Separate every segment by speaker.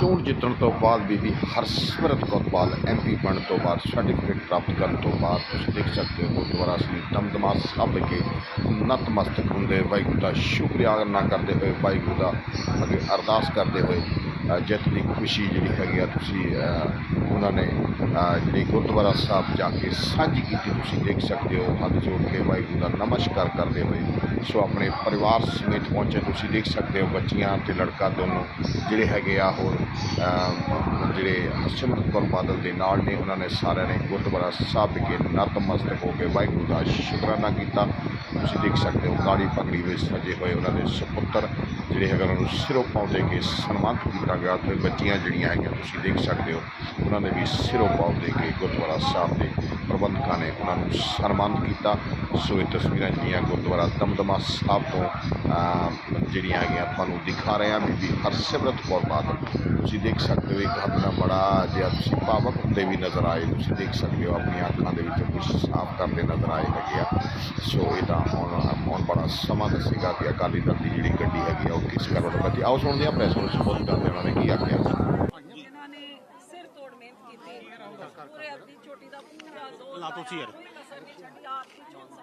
Speaker 1: ਚੋਣ ਜਿੱਤਣ ਤੋਂ ਬਾਅਦ ਬੀਬੀ ਹਰਸਿਮਰਤ ਕੌਰ ਬਾਲ ਐਮਪੀ ਬਣਨ ਤੋਂ ਬਾਅਦ ਸਰਟੀਫਿਕੇਟ ਪ੍ਰਾਪਤ ਕਰਨ ਤੋਂ ਬਾਅਦ ਤੁਸੀਂ ਦੇਖ ਸਕਦੇ ਹੋ ਗੁਰਦੁਆਰਾ ਸ੍ਰੀ ਦਮਦਮਾ ਸਾਹਿਬ ਕੇ ਨਤਮਸਤਕ ਹੁੰਦੇ। ਵਾਹਿਗੁਰੂ ਦਾ ਸ਼ੁਕਰੀਆ ਸ਼ੁਕਰੀਆਨਾ ਕਰਦੇ ਹੋਏ, ਵਾਹਿਗੁਰੂ ਦਾ ਅੱਗੇ ਅਰਦਾਸ ਕਰਦੇ ਹੋਏ ਜਿੱਤ ਦੀ ਖੁਸ਼ੀ ਜਿਹੜੀ ਹੈਗੀ ਆ ਤੁਸੀਂ ਉਹਨਾਂ ਨੇ ਅ, ਜਿਹੜੀ ਗੁਰਦੁਆਰਾ ਸਾਹਿਬ ਜਾ ਕੇ ਸਾਂਝੀ ਕੀਤੀ ਤੁਸੀਂ ਦੇਖ ਸਕਦੇ ਹੋ ਹੱਥ ਜੋੜ ਕੇ ਵਾਹਿਗੁਰੂ ਦਾ ਨਮਸਕਾਰ ਕਰਦੇ ਹੋਏ। ਸੋ ਆਪਣੇ ਪਰਿਵਾਰ ਸਮੇਤ ਪਹੁੰਚੇ ਤੁਸੀਂ ਦੇਖ ਸਕਦੇ ਹੋ ਬੱਚੀਆਂ ਤੇ ਲੜਕਾ ਦੋਨੋਂ ਜਿਹੜੇ ਹੈਗੇ ਆ ਹੋਰ ਜਿਹੜੇ ਹਰਸਿਮਰਤ ਕੌਰ ਬਾਦਲ ਦੇ ਨਾਲ ਨੇ ਉਹਨਾਂ ਨੇ ਸਾਰਿਆਂ ਨੇ ਗੁਰਦੁਆਰਾ ਸਾਹਿਬ ਵਿਖੇ ਨਤਮਸਤਕ ਹੋ ਕੇ ਵਾਹਿਗੁਰੂ ਦਾ ਸ਼ੁਕਰਾਨਾ ਕੀਤਾ। ਤੁਸੀਂ ਦੇਖ ਸਕਦੇ ਹੋ, ਕਾਲੀ ਪਗੜੀ ਵਿੱਚ ਸਜੇ ਹੋਏ ਉਹਨਾਂ ਦੇ ਸੁਪੁੱਤਰ, ਜਿਹੜੇ ਹੈਗੇ ਉਹਨਾਂ ਨੂੰ ਸਿਰੋਂ ਪਾਉਂਦੇ ਕੇ ਸਨਮਾਨਿਤ ਕੀਤਾ ਗਿਆ। ਤੇ ਬੱਚੀਆਂ ਜਿਹੜੀਆਂ ਹੈਗੀਆਂ, ਤੁਸੀਂ ਦੇਖ ਸਕਦੇ ਹੋ, ਉਹਨਾਂ ਨੇ ਵੀ ਸਿਰੋਂ ਪਾਉਂਦੇ ਕੇ ਗੁਰਦੁਆਰਾ ਸਾਹਿਬ ਦੇ ਪ੍ਰਬੰਧਕਾਂ ਨੇ ਉਹਨਾਂ ਨੂੰ ਸਨਮਾਨਿਤ ਕੀਤਾ। ਸੋ ਇਹ ਤਸਵੀਰਾਂ ਜਿਹੜੀਆਂ ਗੁਰਦੁਆਰਾ ਦਮਦਮਾ ਸਾਹਿਬ ਤੋਂ ਜਿਹੜੀਆਂ ਹੈਗੀਆਂ ਤੁਹਾਨੂੰ ਦਿਖਾ ਰਹੇ ਹਾਂ। ਬੀਬੀ ਹਰਸਿਮਰਤ ਕੌਰ ਬਾਦਲ, ਤੁਸੀਂ ਦੇਖ ਸਕਦੇ ਹੋ ਇੱਕ ਆਪਣਾ ਬੜਾ ਜਿਹਾ ਤੁਸੀਂ ਭਾਵਕ ਹੁੰਦੇ ਵੀ ਨਜ਼ਰ ਆਏ। ਤੁਸੀਂ ਦੇਖ ਸਕਦੇ ਹੋ, ਆਪਣੀਆਂ ਅੱਖਾਂ ਦੇ ਵਿੱਚੋਂ ਕੁਝ ਸਾਫ਼ ਕਰਦੇ ਨਜ਼ਰ ਆਏ ਹੈਗੇ ਆ। ਸੋ ਇਹ ਤਾਂ ਹੁਣ ਹੁਣ ਬੜਾ ਸਮਾਂ ਦੱਸੇਗਾ ਕਿ ਅਕਾਲੀ ਦਲ ਦੀ ਜਿਹੜੀ ਗੱਡੀ ਹੈਗੀ ਆ ਉਹ ਕਿਸ ਕਾਰਨ ਬੱਜੀ ਆਓ ਸੁਣਦੇ ਹਾਂ ਪ੍ਰੈਸ ਨੂੰ ਸੰਬੋਧਨ ਕਰਦੇ ਉਹਨਾਂ ਨੇ ਕੀ ਆਖਿਆ।
Speaker 2: ਜਿਨ੍ਹਾਂ ਨੇ ਸਿਰ ਤੋੜ ਮਿਹਨਤ ਕੀਤੀ ਪੂਰੇ ਆਪਣੀ ਚੋਟੀ ਦਾ ਪੂਰਾ ਜ਼ੋਰ
Speaker 3: ਲਾ ਤੁਸੀਂ ਯਾਰ।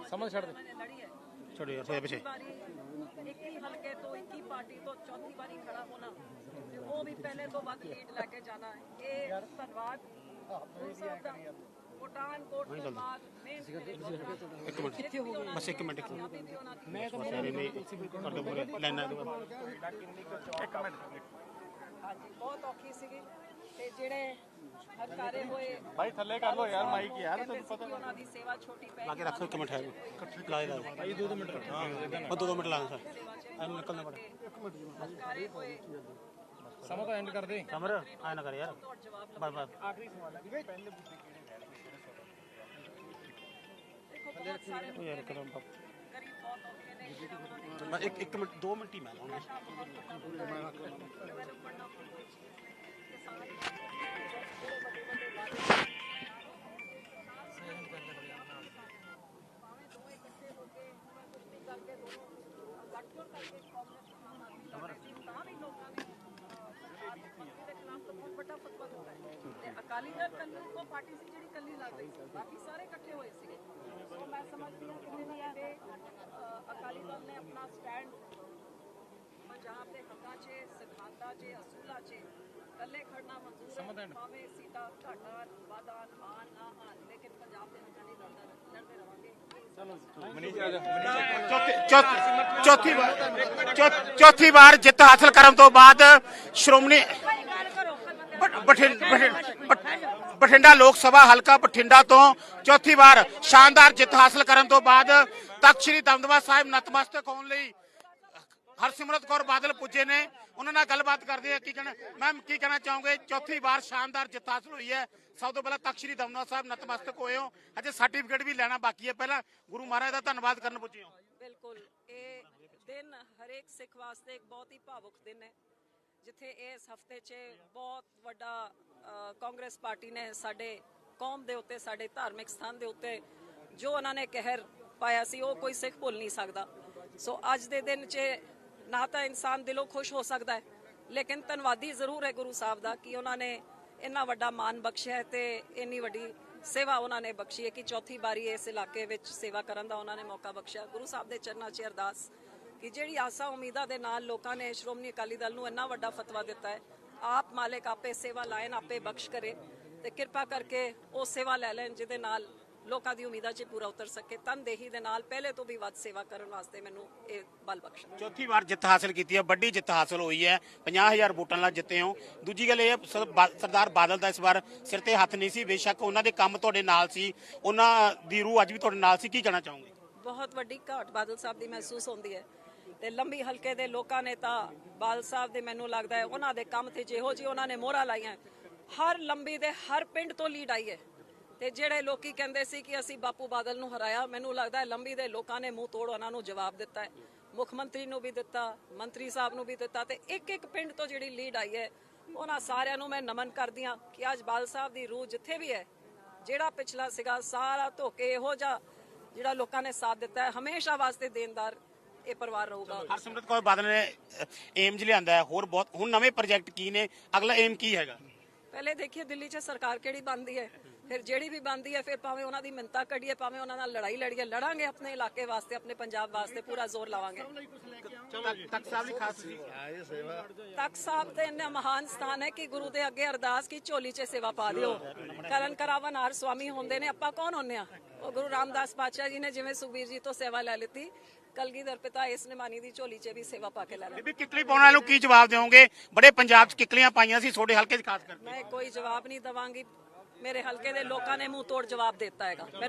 Speaker 3: ਸਮਝ ਛੱਡ ਦੇ। ਛੋੜੋ ਯਾਰ ਥੋੜੇ ਪਿੱਛੇ।
Speaker 2: ਇੱਕ ਹੀ ਹਲਕੇ ਤੋਂ ਇੱਕ ਹੀ ਪਾਰਟੀ ਤੋਂ ਚੌਥੀ ਵਾਰੀ ਖੜਾ ਹੋਣਾ ਤੇ ਉਹ ਵੀ ਪਹਿਲੇ ਤੋਂ ਵੱਧ ਲੀਡ ਲੈ ਕੇ ਜਾਣਾ ਇਹ ਧੰਨਵਾਦ। ਪਠਾਨਕੋਟ ਤੋਂ ਬਾਅਦ
Speaker 3: ਇੱਕ ਮਿੰਟ
Speaker 2: ਜਿੱਥੇ ਹੋ ਗਏ
Speaker 3: ਬਸ ਇੱਕ ਮਿੰਟ ਇੱਕ ਮਿੰਟ ਮੈਂ ਤਾਂ ਮੇਰੇ ਨਹੀਂ ਕਰ ਦੋ ਪੂਰੇ ਲਾਈਨਾਂ ਦੇ
Speaker 2: ਹਾਂਜੀ ਬਹੁਤ ਔਖੀ ਸੀਗੀ ਤੇ ਜਿਹੜੇ ਹਰਕਾਰੇ ਹੋਏ
Speaker 4: ਭਾਈ ਥੱਲੇ ਕਰ ਲੋ ਯਾਰ ਮਾਈਕ ਯਾਰ
Speaker 2: ਤੈਨੂੰ ਪਤਾ ਉਹਨਾਂ ਦੀ ਸੇਵਾ ਛੋਟੀ ਪੈ
Speaker 3: ਲਾ ਕੇ ਰੱਖੋ ਇੱਕ ਮਿੰਟ ਹੈ ਲਾ ਦੇ ਭਾਈ ਦੋ ਮਿੰਟ ਹਾਂ ਉਹ ਦੋ ਮਿੰਟ ਲਾ ਸਰ ਐਨ ਨਿਕਲਣਾ ਪੜਾ
Speaker 2: ਹਰਕਾਰੇ ਹੋਏ
Speaker 4: ਸਮਾਂ ਤਾਂ ਐਂਡ ਕਰ ਦੇ
Speaker 3: ਕਮਰ ਆਇਆ ਨਾ ਕਰ ਯਾਰ। ਬਸ ਬਸ।
Speaker 4: ਆਖਰੀ ਸਵਾਲ ਹੈ ਕਿ ਪਹਿਲੇ
Speaker 2: ਦੇਖੋ ਬਹੁਤ ਸਾਰੇ
Speaker 3: ਉਹ ਯਾਰ ਕਰਮ ਬਾਪ
Speaker 2: ਗਰੀਬ ਬਹੁਤ ਔਖੇ ਨੇ
Speaker 3: ਇੱਕ ਇੱਕ ਮਿੰਟ ਦੋ ਮਿੰਟ ਹੀ ਮੈਂ ਲਾਉਂਗਾ।
Speaker 2: ਤੇ ਅਕਾਲੀ ਦਲ ਕੱਲੀ ਇੱਕੋ ਪਾਰਟੀ ਸੀ ਜਿਹੜੀ ਕੱਲੀ ਲੜ ਰਹੀ ਸੀ ਬਾਕੀ ਸਾਰੇ ਇਕੱਠੇ ਹੋਏ ਸੀਗੇ ਸੋ ਮੈਂ ਸਮਝਦੀ ਹਾਂ ਕਿ ਜਿੰਨੇ ਦੇ ਅਕਾਲੀ ਦਲ ਨੇ ਆਪਣਾ ਸਟੈਂਡ ਪੰਜਾਬ ਦੇ ਹੱਕਾਂ 'ਚ ਸਿਧਾਂਤਾਂ 'ਚ ਅਸੂਲਾਂ 'ਚ ਕੱਲੇ ਖੜਨਾ ਮਨਜ਼ੂਰ ਹੈ ਭਾਵੇਂ ਸੀਟਾਂ ਘਾਟਾ ਵਾਧਾ ਆਣ ਨਾ ਆਣ ਲੇਕਿਨ ਪੰਜਾਬ ਦੇ ਹੱਕਾਂ ਲਈ ਲੜਦਾ ਲੜਦੇ ਰਵਾਂਗੇ
Speaker 3: ਚੌਥੀ ਚੌਥੀ ਚੌਥੀ ਵਾਰ ਚੌ- ਚੌਥੀ ਵਾਰ ਜਿੱਤ ਹਾਸਲ ਕਰਨ ਤੋਂ ਬਾਅਦ ਸ਼੍ਰੋਮਣੀ ਬ- ਬਠਿੰ- ਬਠਿੰ- ਬਠ- ਬਠਿੰਡਾ ਲੋਕ ਸਭਾ ਹਲਕਾ ਬਠਿੰਡਾ ਤੋਂ ਚੌਥੀ ਵਾਰ ਸ਼ਾਨਦਾਰ ਜਿੱਤ ਹਾਸਲ ਕਰਨ ਤੋਂ ਬਾਅਦ ਤਖਤ ਸ੍ਰੀ ਦਮਦਮਾ ਸਾਹਿਬ ਨਤਮਸਤਕ ਹੋਣ ਲਈ ਹਰਸਿਮਰਤ ਕੌਰ ਬਾਦਲ ਪੁੱਜੇ ਨੇ। ਉਹਨਾਂ ਨਾਲ ਗੱਲਬਾਤ ਕਰਦੇ ਆ ਕੀ ਕਹਿਣਾ ਮੈਮ, ਕੀ ਕਹਿਣਾ ਚਾਹੋਗੇ? ਚੌਥੀ ਵਾਰ ਸ਼ਾਨਦਾਰ ਜਿੱਤ ਹਾਸਲ ਹੋਈ ਹੈ। ਸਭ ਤੋਂ ਪਹਿਲਾਂ ਤਖਤ ਸ੍ਰੀ ਦਮਦਮਾ ਸਾਹਿਬ ਨਤਮਸਤਕ ਹੋਏ ਹੋ। ਅਜੇ ਸਰਟੀਫਿਕੇਟ ਵੀ ਲੈਣਾ ਬਾਕੀ ਹੈ। ਪਹਿਲਾਂ ਗੁਰੂ ਮਹਾਰਾਜ ਦਾ ਧੰਨਵਾਦ ਕਰਨ ਪੁੱਜੇ ਹੋ।
Speaker 2: ਬਿਲਕੁਲ। ਇਹ ਦਿਨ ਹਰੇਕ ਸਿੱਖ ਵਾਸਤੇ ਇੱਕ ਬਹੁਤ ਹੀ ਭਾਵੁਕ ਦਿਨ ਹੈ। ਜਿੱਥੇ ਇਸ ਹਫ਼ਤੇ 'ਚ ਬਹੁਤ ਵੱਡਾ ਕਾਂਗਰਸ ਪਾਰਟੀ ਨੇ ਸਾਡੇ ਕੌਮ ਦੇ ਉੱਤੇ, ਸਾਡੇ ਧਾਰਮਿਕ ਸਥਾਨ ਦੇ ਉੱਤੇ ਜੋ ਉਹਨਾਂ ਨੇ ਕਹਿਰ ਪਾਇਆ ਸੀ, ਉਹ ਕੋਈ ਸਿੱਖ ਭੁੱਲ ਨਹੀਂ ਸਕਦਾ। ਸੋ ਅੱਜ ਦੇ ਦਿਨ 'ਚ ਨਾ ਤਾਂ ਇਨਸਾਨ ਦਿਲੋਂ ਖੁਸ਼ ਹੋ ਸਕਦਾ ਹੈ, ਲੇਕਿਨ ਧੰਨਵਾਦੀ ਜ਼ਰੂਰ ਹੈ ਗੁਰੂ ਸਾਹਿਬ ਦਾ ਕਿ ਉਹਨਾਂ ਨੇ ਇੰਨਾ ਵੱਡਾ ਮਾਨ ਬਖਸ਼ਿਆ ਤੇ ਇੰਨੀ ਵੱਡੀ ਸੇਵਾ ਉਹਨਾਂ ਨੇ ਬਖਸ਼ੀ ਹੈ ਕਿ ਚੌਥੀ ਵਾਰੀ ਇਸ ਇਲਾਕੇ ਵਿੱਚ ਸੇਵਾ ਕਰਨ ਦਾ ਉਹਨਾਂ ਨੇ ਮੌਕਾ ਬਖਸ਼ਿਆ। ਗੁਰੂ ਸਾਹਿਬ ਦੇ ਚਰਨਾਂ 'ਚ ਅਰਦਾਸ ਕਿ ਜਿਹੜੀ ਆਸਾਂ ਉਮੀਦਾਂ ਦੇ ਨਾਲ ਲੋਕਾਂ ਨੇ ਸ਼੍ਰੋਮਣੀ ਅਕਾਲੀ ਦਲ ਨੂੰ ਇੰਨਾ ਵੱਡਾ ਫਤਵਾ ਦਿੱਤਾ ਹੈ ਆਪ ਮਾਲਕ ਆਪੇ ਸੇਵਾ ਲਾਇਨ ਆਪੇ ਬਖਸ਼ ਕਰੇ ਤੇ ਕਿਰਪਾ ਕਰਕੇ ਉਹ ਸੇਵਾ ਲੈ ਲੈਣ ਜਿਹਦੇ ਨਾਲ ਲੋਕਾਂ ਦੀ ਉਮੀਦਾਂ 'ਚ ਪੂਰਾ ਉਤਰ ਸਕੇ ਤਨਦੇਹੀ ਦੇ ਨਾਲ ਪਹਿਲੇ ਤੋਂ ਵੀ ਵੱਧ ਸੇਵਾ ਕਰਨ ਵਾਸਤੇ ਮੈਨੂੰ ਇਹ ਬਲ ਬਖਸ਼ਣ।
Speaker 3: ਚੌਥੀ ਵਾਰ ਜਿੱਤ ਹਾਸਲ ਕੀਤੀ ਹੈ ਵੱਡੀ ਜਿੱਤ ਹਾਸਲ ਹੋਈ ਹੈ 50000 ਵੋਟਾਂ ਨਾਲ ਜਿੱਤੇ ਹੋ। ਦੂਜੀ ਗੱਲ ਇਹ ਸਰਦਾਰ ਬਾਦਲ ਦਾ ਇਸ ਵਾਰ ਸਿਰ ਤੇ ਹੱਥ ਨਹੀਂ ਸੀ ਬੇਸ਼ੱਕ ਉਹਨਾਂ ਦੇ ਕੰਮ ਤੁਹਾਡੇ ਨਾਲ ਸੀ ਉਹਨਾਂ ਦੀ ਰੂਹ ਅੱਜ ਵੀ ਤੁਹਾਡੇ ਨਾਲ ਸੀ ਕੀ ਕਹਿਣਾ ਚਾਹੋਗੇ?
Speaker 2: ਬਹੁਤ ਵੱਡੀ ਘਾਟ ਬਾਦਲ ਸਾਹਿਬ ਦੀ ਮਹਿਸੂਸ ਹੁੰਦੀ ਹੈ। ਤੇ ਲੰਬੀ ਹਲਕੇ ਦੇ ਲੋਕਾਂ ਨੇ ਤਾਂ ਬਾਲ ਸਾਹਿਬ ਦੇ ਮੈਨੂੰ ਲੱਗਦਾ ਹੈ ਉਹਨਾਂ ਦੇ ਕੰਮ ਤੇ ਜਿਹੋ ਜੀ ਉਹਨਾਂ ਨੇ ਮੋਹਰਾਂ ਲਾਈਆਂ ਹਰ ਲੰਬੀ ਦੇ ਹਰ ਪਿੰਡ ਤੋਂ ਲੀਡ ਆਈ ਹੈ। ਤੇ ਜਿਹੜੇ ਲੋਕੀ ਕਹਿੰਦੇ ਸੀ ਕਿ ਅਸੀਂ ਬਾਪੂ ਬਾਦਲ ਨੂੰ ਹਰਾਇਆ, ਮੈਨੂੰ ਲੱਗਦਾ ਹੈ ਲੰਬੀ ਦੇ ਲੋਕਾਂ ਨੇ ਮੂੰਹ ਤੋੜ ਉਹਨਾਂ ਨੂੰ ਜਵਾਬ ਦਿੱਤਾ ਹੈ। ਮੁੱਖ ਮੰਤਰੀ ਨੂੰ ਵੀ ਦਿੱਤਾ, ਮੰਤਰੀ ਸਾਹਿਬ ਨੂੰ ਵੀ ਦਿੱਤਾ ਤੇ ਇੱਕ ਇੱਕ ਪਿੰਡ ਤੋਂ ਜਿਹੜੀ ਲੀਡ ਆਈ ਹੈ, ਉਹਨਾਂ ਸਾਰਿਆਂ ਨੂੰ ਮੈਂ ਨਮਨ ਕਰਦੀ ਹਾਂ ਕਿ ਅੱਜ ਬਾਲ ਸਾਹਿਬ ਦੀ ਰੂਹ ਜਿੱਥੇ ਵੀ ਹੈ, ਜਿਹੜਾ ਪਿਛਲਾ ਸੀਗਾ ਸਾਰਾ ਧੋਕੇ ਇਹੋ ਜਿਹਾ ਜਿਹੜਾ ਲੋਕਾਂ ਨੇ ਸਾਥ ਦਿੱਤਾ ਹੈ, ਹਮੇਸ਼ਾ ਵਾਸਤੇ ਦੇਣਦਾਰ ਇਹ ਪਰਿਵਾਰ ਰਹੂਗਾ।
Speaker 3: ਹਰਸਿਮਰਤ ਕੌਰ ਬਾਦਲ ਨੇ ਏਮ ਜ ਲਿਆਂਦਾ ਹੈ ਹੋਰ ਬਹੁਤ ਹੁਣ ਨਵੇਂ ਪ੍ਰੋਜੈਕਟ ਕੀ ਨੇ? ਅਗਲਾ ਏਮ ਕੀ ਹੈਗਾ?
Speaker 2: ਪਹਿਲੇ ਦੇਖੀਏ ਦਿੱਲੀ 'ਚ ਸਰਕਾਰ ਕਿਹੜੀ ਬਣਦੀ ਹੈ। ਫਿਰ ਜਿਹੜੀ ਵੀ ਬਣਦੀ ਹੈ ਫਿਰ ਭਾਵੇਂ ਉਹਨਾਂ ਦੀ ਮਿੰਤਾ ਕੱਢੀਏ ਭਾਵੇਂ ਉਹਨਾਂ ਨਾਲ ਲੜਾਈ ਲੜੀਏ ਲੜਾਂਗੇ ਆਪਣੇ ਇਲਾਕੇ ਵਾਸਤੇ ਆਪਣੇ ਪੰਜਾਬ ਵਾਸਤੇ ਪੂਰਾ ਜ਼ੋਰ ਲਾਵਾਂਗੇ।
Speaker 3: ਤਖਤ ਸਾਹਿਬ ਦੀ ਖਾਸ
Speaker 2: ਤਖਤ ਸਾਹਿਬ ਤੇ ਇੰਨਾ ਮਹਾਨ ਸਥਾਨ ਹੈ ਕਿ ਗੁਰੂ ਦੇ ਅੱਗੇ ਅਰਦਾਸ ਕੀ ਝੋਲੀ 'ਚ ਸੇਵਾ ਪਾ ਦਿਓ। ਕਰਨ ਕਰਾਵਨ ਹਰ ਸੁਆਮੀ ਹੁੰਦੇ ਨੇ ਆਪਾਂ ਕੌਣ ਹੁੰਨੇ ਆ? ਉਹ ਗੁਰੂ ਰਾਮਦਾਸ ਪਾਤਸ਼ਾਹ ਜੀ ਨੇ ਜਿਵੇਂ ਸੁਖਬੀਰ ਜੀ ਤੋਂ ਸੇਵਾ ਲੈ ਲਿੱਤੀ। ਕਲਗੀਧਰ ਪਿਤਾ ਇਸ ਨਿਮਾਨੀ ਦੀ ਝੋਲੀ 'ਚ ਵੀ ਸੇਵਾ ਪਾ ਕੇ ਲੈ ਲੈ
Speaker 3: ਬੀਬੀ ਕਿੱਕਲੀ ਪਾਉਣ ਵਾਲਿਆਂ ਨੂੰ ਕੀ ਜਵਾਬ ਦਿਓਗੇ? ਬੜੇ ਪੰਜਾਬ 'ਚ ਕਿੱਕਲੀਆਂ ਪਾਈਆਂ ਸੀ ਤੁਹਾਡੇ ਹਲਕੇ 'ਚ ਖਾਸ ਕਰਕੇ।
Speaker 2: ਮੈਂ ਕੋਈ ਜਵਾਬ ਨਹੀਂ ਦਵਾਂਗੀ। ਮੇਰੇ ਹਲਕੇ ਦੇ ਲੋਕਾਂ ਨੇ ਮੂੰਹ ਤੋੜ ਜਵਾਬ ਦਿੱਤਾ ਹੈਗਾ। ਮੈਨੂੰ